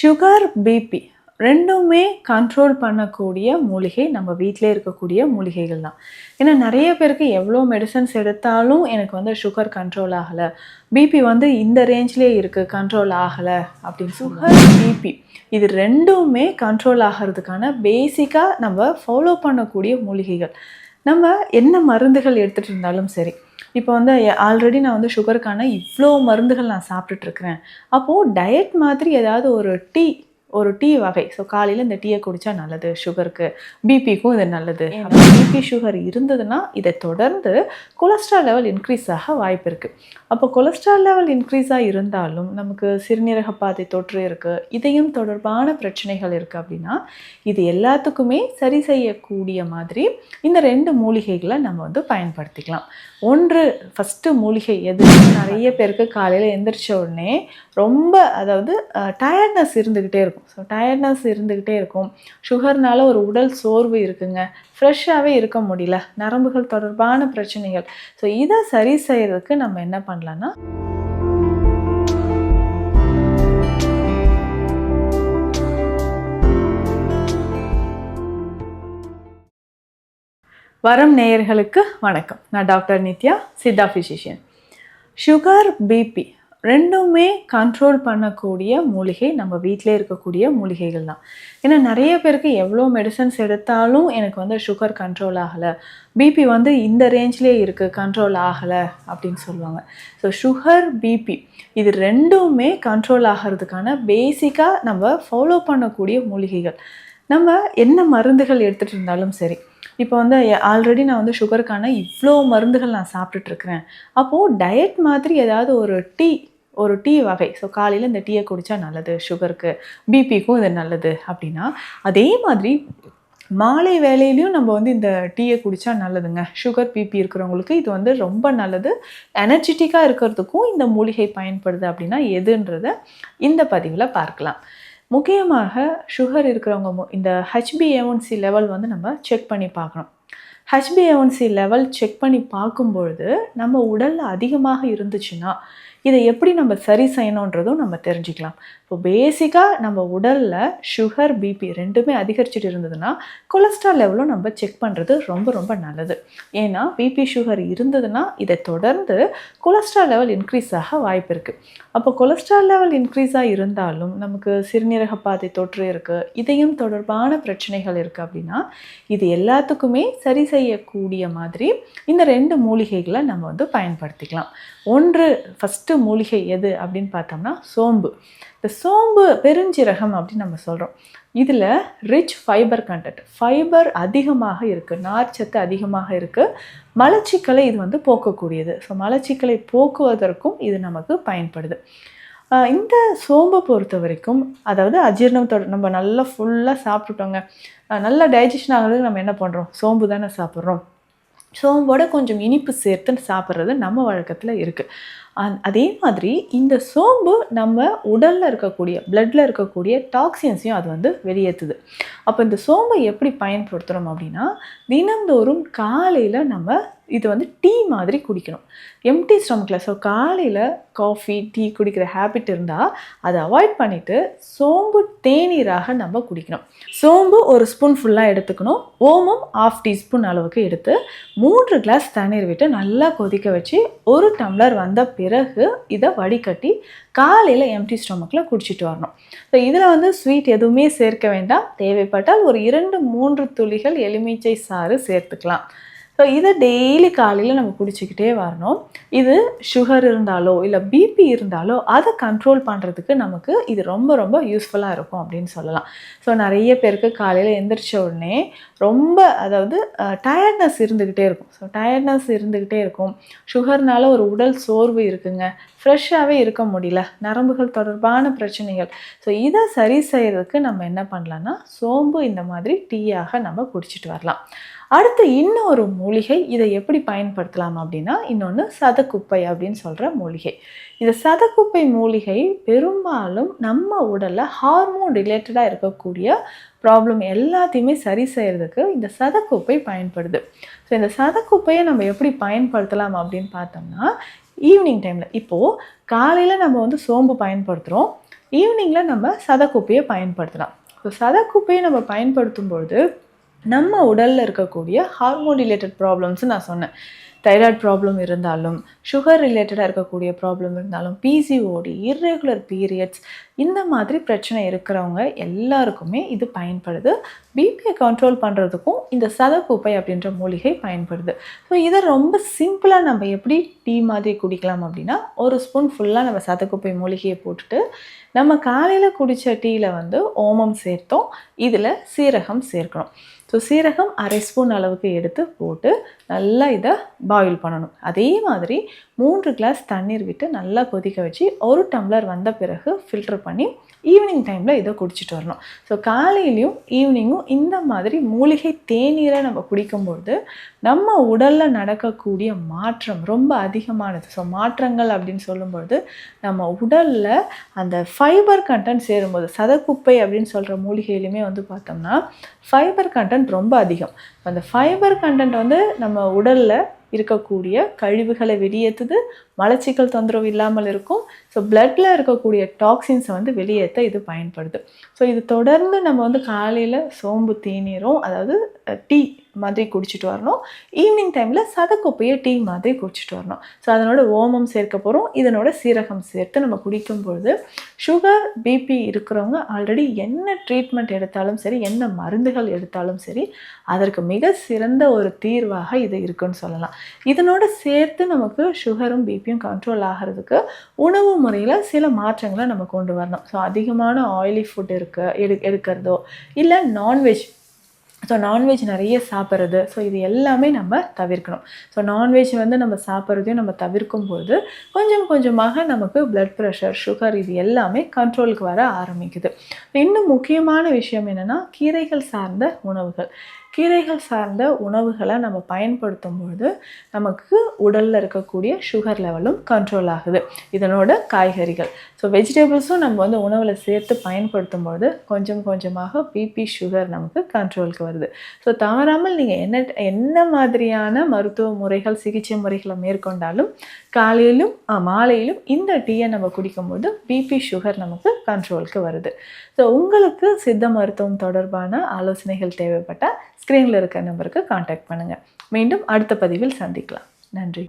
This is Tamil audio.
சுகர் பிபி ரெண்டுமே கண்ட்ரோல் பண்ணக்கூடிய மூலிகை நம்ம வீட்டிலே இருக்கக்கூடிய மூலிகைகள் தான். ஏன்னா நிறைய பேருக்கு எவ்வளோ மெடிசன்ஸ் எடுத்தாலும் எனக்கு வந்து சுகர் கண்ட்ரோல் ஆகலை. பிபி வந்து இந்த ரேஞ்ச்லேயே இருக்குது கண்ட்ரோல் ஆகலை அப்படின்னு சுகர் பிபி இது ரெண்டுமே கண்ட்ரோல் ஆகிறதுக்கான பேசிக்காக நம்ம ஃபாலோ பண்ணக்கூடிய மூலிகைகள். நம்ம என்ன மருந்துகள் எடுத்துகிட்டு இருந்தாலும் சரி இப்போ வந்து ஆல்ரெடி நான் வந்து சுகருக்கான இவ்வளோ மருந்துகள் நான் சாப்பிட்டுட்டு இருக்கிறேன். அப்போது டயட் மாதிரி ஏதாவது ஒரு டீ ஒரு டீ வகை. ஸோ காலையில் இந்த டீயை குடித்தா நல்லது சுகருக்கு பிபிக்கும் இது நல்லது. பிபி சுகர் இருந்ததுன்னா இதை தொடர்ந்து கொலஸ்ட்ரால் லெவல் இன்க்ரீஸ் ஆக வாய்ப்பு இருக்குது அப்போ கொலஸ்ட்ரால் லெவல் இன்க்ரீஸாக இருந்தாலும் நமக்கு சிறுநீரக பாதை தொற்று இருக்குது இதயம் தொடர்பான பிரச்சனைகள் இருக்குது அப்படின்னா இது எல்லாத்துக்குமே சரி செய்யக்கூடிய மாதிரி இந்த ரெண்டு மூலிகைகளை நம்ம வந்து பயன்படுத்திக்கலாம். ஒன்று ஃபஸ்ட்டு மூலிகை எது? நிறைய பேருக்கு காலையில் எந்திரிச்ச உடனே ரொம்ப அதாவது டயர்ட்னஸ் இருந்துக்கிட்டே இருக்கும். ஸோ டயர்ட்னஸ் இருந்துக்கிட்டே இருக்கும். சுகர்னால ஒரு உடல் சோர்வு இருக்குங்க. ஃப்ரெஷ்ஷாகவே இருக்க முடியல. நரம்புகள் தொடர்பான பிரச்சனைகள். ஸோ இதை சரி செய்யறதுக்கு நம்ம என்ன பண்ணலான்னா வரம் நேயர்களுக்கு வணக்கம். நான் doctor Nithya Siddha physician sugar BP ரெண்டுமே கண்ட்ரோல் பண்ணக்கூடிய மூலிகை நம்ம வீட்டிலே இருக்கக்கூடிய மூலிகைகள் தான். ஏன்னா நிறைய பேருக்கு எவ்வளோ மெடிசன்ஸ் எடுத்தாலும் எனக்கு வந்து சுகர் கண்ட்ரோல் ஆகலை. பிபி வந்து இந்த ரேஞ்ச்லேயே இருக்குது கண்ட்ரோல் ஆகலை அப்படின்னு சொல்லுவாங்க. ஸோ சுகர் பிபி இது ரெண்டுமே கண்ட்ரோல் ஆகிறதுக்கான பேசிக்காக நம்ம ஃபாலோ பண்ணக்கூடிய மூலிகைகள். நம்ம என்ன மருந்துகள் எடுத்துகிட்டு இருந்தாலும் சரி இப்போ வந்து ஆல்ரெடி நான் வந்து சுகருக்கான இவ்வளோ மருந்துகள் நான் சாப்பிட்டுட்ருக்குறேன். அப்போது டயட் மாதிரி ஏதாவது ஒரு டீ ஒரு டீ வகை. ஸோ காலையில் இந்த டீயை குடித்தா நல்லது சுகருக்கு பிபிக்கும் இது நல்லது அப்படின்னா அதே மாதிரி மாலை வேலையிலையும் நம்ம வந்து இந்த டீயை குடித்தா நல்லதுங்க. சுகர் பிபி இருக்கிறவங்களுக்கு இது வந்து ரொம்ப நல்லது. எனர்ஜெட்டிக்காக இருக்கிறதுக்கும் இந்த மூலிகை பயன்படுது அப்படின்னா எதுன்றத இந்த பதிவில் பார்க்கலாம். முக்கியமாக சுகர் இருக்கிறவங்க மு- இந்த ஹெச்பிஏஒன்சி லெவல் வந்து நம்ம செக் பண்ணி பார்க்கணும். ஹெச்பிஏஒன்சி லெவல் செக் பண்ணி பார்க்கும்பொழுது நம்ம உடலில் அதிகமாக இருந்துச்சுன்னா இதை எப்படி நம்ம சரி செய்யணுன்றதும் நம்ம தெரிஞ்சுக்கலாம். இப்போ பேசிக்காக நம்ம உடலில் சுகர் பிபி ரெண்டுமே அதிகரிச்சுட்டு இருந்ததுன்னா கொலஸ்ட்ரால் லெவலும் நம்ம செக் பண்ணுறது ரொம்ப ரொம்ப நல்லது. ஏன்னா பிபி சுகர் இருந்ததுன்னா இதை தொடர்ந்து கொலஸ்ட்ரால் லெவல் இன்க்ரீஸ் ஆக வாய்ப்பு இருக்குது அப்போ கொலஸ்ட்ரால் லெவல் இன்க்ரீஸாக இருந்தாலும் நமக்கு சிறுநீரக பாதை தொற்று இருக்குது இதயம் தொடர்பான பிரச்சனைகள் இருக்குது அப்படின்னா இது எல்லாத்துக்குமே சரி செய்யக்கூடிய மாதிரி இந்த ரெண்டு மூலிகைகளை நம்ம வந்து பயன்படுத்திக்கலாம். ஒன்று ஃபஸ்ட்டு மூலிகை எது அப்படின்னு பார்த்தோம்னா சோம்பு. இந்த சோம்பு பெருஞ்சீரகம் அப்படின்னு நம்ம சொல்கிறோம் இதில் ரிச் ஃபைபர் கண்டென்ட் ஃபைபர் அதிகமாக இருக்குது நார்ச்சத்து அதிகமாக இருக்குது மலச்சிக்கலை இது வந்து போக்கக்கூடியது. ஸோ மலச்சிக்கலை போக்குவதற்கும் இது நமக்கு பயன்படுது. இந்த சோம்பை பொறுத்த வரைக்கும் அதாவது அஜீரணத்தோட நம்ம நல்லா ஃபுல்லாக சாப்பிட்டுட்டோங்க. நல்லா டைஜஷன் ஆகிறதுக்கு நம்ம என்ன பண்ணுறோம் சோம்பு தானே சாப்பிட்றோம். சோம்போட கொஞ்சம் இனிப்பு சேர்த்து சாப்பிட்றது நம்ம வழக்கத்தில் இருக்குது அதே மாதிரி இந்த சோம்பு நம்ம உடலில் இருக்கக்கூடிய பிளட்டில் இருக்கக்கூடிய டாக்ஸின்ஸையும் அது வந்து வெளியேற்றுது அப்போ இந்த சோம்பை எப்படி பயன்படுத்துகிறோம் அப்படின்னா தினந்தோறும் காலையில் நம்ம இது வந்து டீ மாதிரி குடிக்கணும். எம்டி ஸ்டமக்கில் ஸோ காலையில் காஃபி டீ குடிக்கிற ஹேபிட் இருந்தால் அதை அவாய்ட் பண்ணிவிட்டு சோம்பு தேநீராக நம்ம குடிக்கணும். சோம்பு ஒரு ஸ்பூன் ஃபுல்லாக எடுத்துக்கணும். ஓமம் ஆஃப் டீஸ்பூன் அளவுக்கு எடுத்து மூன்று கிளாஸ் தண்ணீர் விட்டு நல்லா கொதிக்க வச்சு ஒரு டம்ளர் வந்த பிறகு பிறகு இதை வடிகட்டி காலையில் எம்டி ஸ்டொமக்கில் குடிச்சிட்டு வரணும். ஸோ இதில் வந்து ஸ்வீட் எதுவுமே சேர்க்க வேண்டாம். தேவைப்பட்டால் ஒரு இரண்டு மூன்று துளிகள் எலுமிச்சை சாறு சேர்த்துக்கலாம். ஸோ இதை டெய்லி காலையில் நம்ம குடிச்சிக்கிட்டே வரணும். இது சுகர் இருந்தாலோ இல்லை பிபி இருந்தாலோ அதை கண்ட்ரோல் பண்ணுறதுக்கு நமக்கு இது ரொம்ப ரொம்ப யூஸ்ஃபுல்லாக இருக்கும் அப்படின்னு சொல்லலாம். ஸோ நிறைய பேருக்கு காலையில் எந்திரிச்ச உடனே ரொம்ப அதாவது டயர்ட்னஸ் இருந்துக்கிட்டே இருக்கும். ஸோ டயர்ட்னஸ் இருந்துக்கிட்டே இருக்கும். சுகர்னால ஒரு உடல் சோர்வு இருக்குங்க. ஃப்ரெஷ்ஷாகவே இருக்க முடியல. நரம்புகள் தொடர்பான பிரச்சனைகள். ஸோ இதை சரி செய்யறதுக்கு நம்ம என்ன பண்ணலான்னா சோம்பு இந்த மாதிரி டீயாக நம்ம குடிச்சிட்டு வரலாம். அடுத்து இன்னொரு மூலிகை இதை எப்படி பயன்படுத்தலாம் அப்படின்னா இன்னொன்று சதக்குப்பை அப்படின்னு சொல்கிற மூலிகை. இந்த சதக்குப்பை மூலிகை பெரும்பாலும் நம்ம உடலில் ஹார்மோன் ரிலேட்டடாக இருக்கக்கூடிய ப்ராப்ளம் எல்லாத்தையுமே சரி செய்கிறதுக்கு இந்த சதக்குப்பை பயன்படுது. ஸோ இந்த சதக்குப்பையை நம்ம எப்படி பயன்படுத்தலாம் அப்படின்னு பார்த்தோம்னா ஈவினிங் டைமில் இப்போது காலையில் நம்ம வந்து சோம்பு பயன்படுத்துகிறோம் ஈவினிங்கில் நம்ம சதக்குப்பையை பயன்படுத்தலாம். ஸோ சதக்குப்பையை நம்ம பயன்படுத்தும் பொழுது நம்ம உடலில் இருக்கக்கூடிய ஹார்மோன் ரிலேட்டட் ப்ராப்ளம்ஸ் நான் சொன்னேன். தைராய்டு ப்ராப்ளம் இருந்தாலும் சுகர் ரிலேட்டடாக இருக்கக்கூடிய ப்ராப்ளம் இருந்தாலும் பிசிஓடி இர்ரெகுலர் பீரியட்ஸ் இந்த மாதிரி பிரச்சனை இருக்கிறவங்க எல்லாருக்குமே இது பயன்படுது. பிபியை கண்ட்ரோல் பண்ணுறதுக்கும் இந்த சதக்குப்பை அப்படின்ற மூலிகை பயன்படுது. ஸோ இதை ரொம்ப சிம்பிளாக நம்ம எப்படி டீ மாதிரி குடிக்கலாம் அப்படின்னா ஒரு ஸ்பூன் ஃபுல்லாக நம்ம சதக்குப்பை மூலிகையை போட்டுட்டு நம்ம காலையில் குடித்த டீயில் வந்து ஓமம் சேர்த்தோம். இதில் சீரகம் சேர்க்கணும் ஸோ சீரகம் அரை ஸ்பூன் அளவுக்கு எடுத்து போட்டு நல்லா இதை பாயில் பண்ணணும். அதே மாதிரி மூன்று கிளாஸ் தண்ணீர் விட்டு நல்லா கொதிக்க வச்சு ஒரு டம்ளர் வந்த பிறகு ஃபில்டர் பண்ணி ஈவினிங் டைமில் இதை குடிச்சிட்டு வரணும். ஸோ காலையிலையும் ஈவினிங்கும் இந்த மாதிரி மூலிகை தேநீரை நம்ம குடிக்கும்பொழுது நம்ம உடலில் நடக்கக்கூடிய மாற்றம் ரொம்ப அதிகமானது. ஸோ மாற்றங்கள் அப்படின்னு சொல்லும்பொழுது நம்ம உடலில் அந்த ஃபைபர் கண்டென்ட் சேரும்போது சதக்குப்பை அப்படின்னு சொல்கிற மூலிகையிலுமே வந்து பார்த்தோம்னா ஃபைபர் கண்டென்ட் ரொம்ப அதிகம். அந்த ஃபைபர் கண்டென்ட் வந்து நம்ம உடலில் இருக்கக்கூடிய கழிவுகளை வெளியேற்றுது மலச்சிக்கல் தொந்தரவு இல்லாமல் இருக்கும். ஸோ பிளட்டில் இருக்கக்கூடிய டாக்ஸின்ஸை வந்து வெளியேற்ற இது பயன்படுது. ஸோ இது தொடர்ந்து நம்ம வந்து காலையில் சோம்பு தேநீரும் அதாவது டீ மாதிரி குடிச்சிட்டு வரணும். ஈவினிங் டைமில் சதக்கொப்பையை டீ மாதிரி குடிச்சிட்டு வரணும். ஸோ அதனோட ஓமம் சேர்க்க போகிறோம் இதனோட சீரகம் சேர்த்து நம்ம குடிக்கும் பொழுது சுகர் பிபி இருக்கிறவங்க ஆல்ரெடி என்ன ட்ரீட்மெண்ட் எடுத்தாலும் சரி என்ன மருந்துகள் எடுத்தாலும் சரி அதற்கு மிக சிறந்த ஒரு தீர்வாக இது இருக்குன்னு சொல்லலாம். இதனோட சேர்த்து நமக்கு சுகரும் பிபியும் கண்ட்ரோல் ஆகிறதுக்கு உணவு முறையில் சில மாற்றங்களை நம்ம கொண்டு வரணும். ஸோ அதிகமான ஆயிலி ஃபுட் இருக்க எடு எடுக்கிறதோ இல்லை நான்வெஜ் ஸோ நான்வெஜ் நிறைய சாப்பிட்றது ஸோ இது எல்லாமே நம்ம தவிர்க்கணும். ஸோ நான்வெஜ் வந்து நம்ம சாப்பிட்றதையும் நம்ம தவிர்க்கும் போது கொஞ்சம் கொஞ்சமாக நமக்கு பிளட் ப்ரெஷர் சுகர் இது எல்லாமே கண்ட்ரோலுக்கு வர ஆரம்பிக்குது. இன்னும் முக்கியமான விஷயம் என்னென்னா கீரைகள் சார்ந்த உணவுகள். கீரைகள் சார்ந்த உணவுகளை நம்ம பயன்படுத்தும் பொழுது நமக்கு உடலில் இருக்கக்கூடிய சுகர் லெவலும் கண்ட்ரோல் ஆகுது. இதனோட காய்கறிகள். ஸோ வெஜிடபிள்ஸும் நம்ம வந்து உணவில் சேர்த்து பயன்படுத்தும் பொழுது கொஞ்சம் கொஞ்சமாக பிபி சுகர் நமக்கு கண்ட்ரோலுக்கு வருது. ஸோ தவறாமல் நீங்கள் என்ன என்ன மாதிரியான மருத்துவ முறைகள் சிகிச்சை முறைகளை மேற்கொண்டாலும் காலையிலும் மாலையிலும் இந்த டீயை நம்ம குடிக்கும்போது பிபி சுகர் நமக்கு கண்ட்ரோலுக்கு வருது. ஸோ உங்களுக்கு சித்த மருத்துவம் தொடர்பான ஆலோசனைகள் தேவைப்பட்டால் ஸ்க்ரீனில் இருக்க நம்பருக்கு காண்டாக்ட் பண்ணுங்கள் மீண்டும் அடுத்த பதிவில் சந்திக்கலாம். நன்றி.